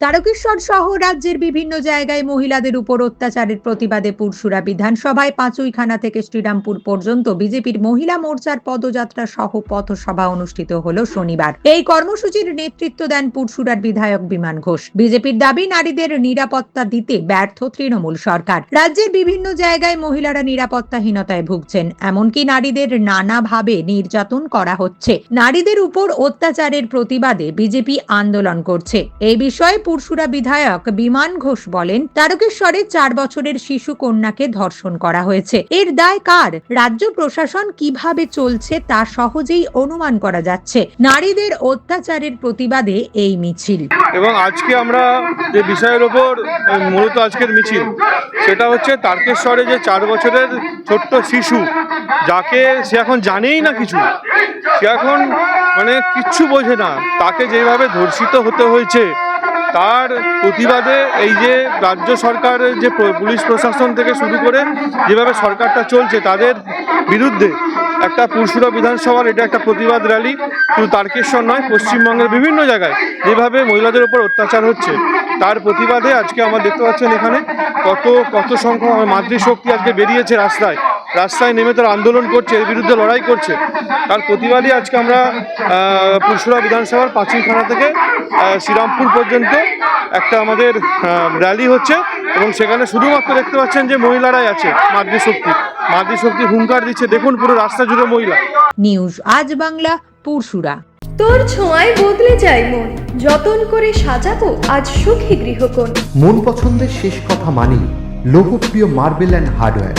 তারকেশ্বর সহ রাজ্যের বিভিন্ন জায়গায় মহিলাদের উপর অত্যাচারের প্রতিবাদে পুরসুরা বিধানসভায় পাঁচুইখানা থেকে শ্রীরামপুর পর্যন্ত বিজেপির মহিলা মোর্চার পদযাত্রা সহ পথসভা অনুষ্ঠিত হল শনিবার। এই কর্মসূচির নেতৃত্ব দেন পুরসুরার বিধায়ক বিমান ঘোষ। বিজেপির দাবি, নারীদের নিরাপত্তা দিতে ব্যর্থ তৃণমূল সরকার। রাজ্যের বিভিন্ন জায়গায় মহিলারা নিরাপত্তাহীনতায় ভুগছেন, এমনকি নারীদের নানাভাবে নির্যাতন করা হচ্ছে। নারীদের উপর অত্যাচারের প্রতিবাদে বিজেপি আন্দোলন করছে। এই বিষয়ে পুরসুরা বিধায়ক বিমান ঘোষ বলেন, তারকেশ্বরে চার বছরের শিশু কন্যাকে ধর্ষণ করা হয়েছে। এর দায় কার? রাজ্য প্রশাসন কীভাবে চলছে তা সহজেই অনুমান করা যাচ্ছে। নারীদের অত্যাচারের প্রতিবাদে এই মিছিল। এবং আজকে আমরা যে বিষয়ের ওপর, মূলত আজকের মিছিল, সেটা হচ্ছে তারকেশ্বরে যে চার বছরের ছোট্ট শিশু, যাকে সে এখন জানেই না কিছু, সে এখন মানে কিচ্ছু বোঝে না। তাকে যেভাবে ধর্ষিত হতে হয়েছে তার প্রতিবাদে এই যে রাজ্য সরকারের যে পুলিশ প্রশাসন থেকে শুরু করে যেভাবে সরকারটা চলছে, তাদের বিরুদ্ধে একটা পুরসুরা বিধানসভার এটা একটা প্রতিবাদ র্যালি। শুধু তারকেশ্বর নয়, পশ্চিমবঙ্গের বিভিন্ন জায়গায় যেভাবে মহিলাদের উপর অত্যাচার হচ্ছে, তার প্রতিবাদে আজকে আমরা দেখতে পাচ্ছেন এখানে কত কত সংখ্যক মাতৃশক্তি আজকে বেরিয়েছে রাস্তায়। রাস্তায় নেমে তারা আন্দোলন করছে এর বিরুদ্ধে লড়াই করছে। তার প্রতিবাদই আজকে আমরা পুরসুরা বিধানসভার পাঁচিলখানা থেকে শ্রীরামপুর পর্যন্ত একটা আমাদের র্যালি হচ্ছে এবং সেখানে শুধুমাত্র দেখতে পাচ্ছেন যে মহিলারাই আছে মাতৃশক্তি মাতৃশক্তি হুঙ্কার দিচ্ছে দেখুন পুরো রাস্তা জুড়ে মহিলা। নিউজ আজ বাংলা পুরসুরা। তোর ছোঁয়ায় বদলে যায় মন যতন করে সাজাবো আজ সুখী গৃহকোণ। মন পছন্দের শেষ কথা মানি লোকপ্রিয় মার্বেল অ্যান্ড হার্ডওয়্যার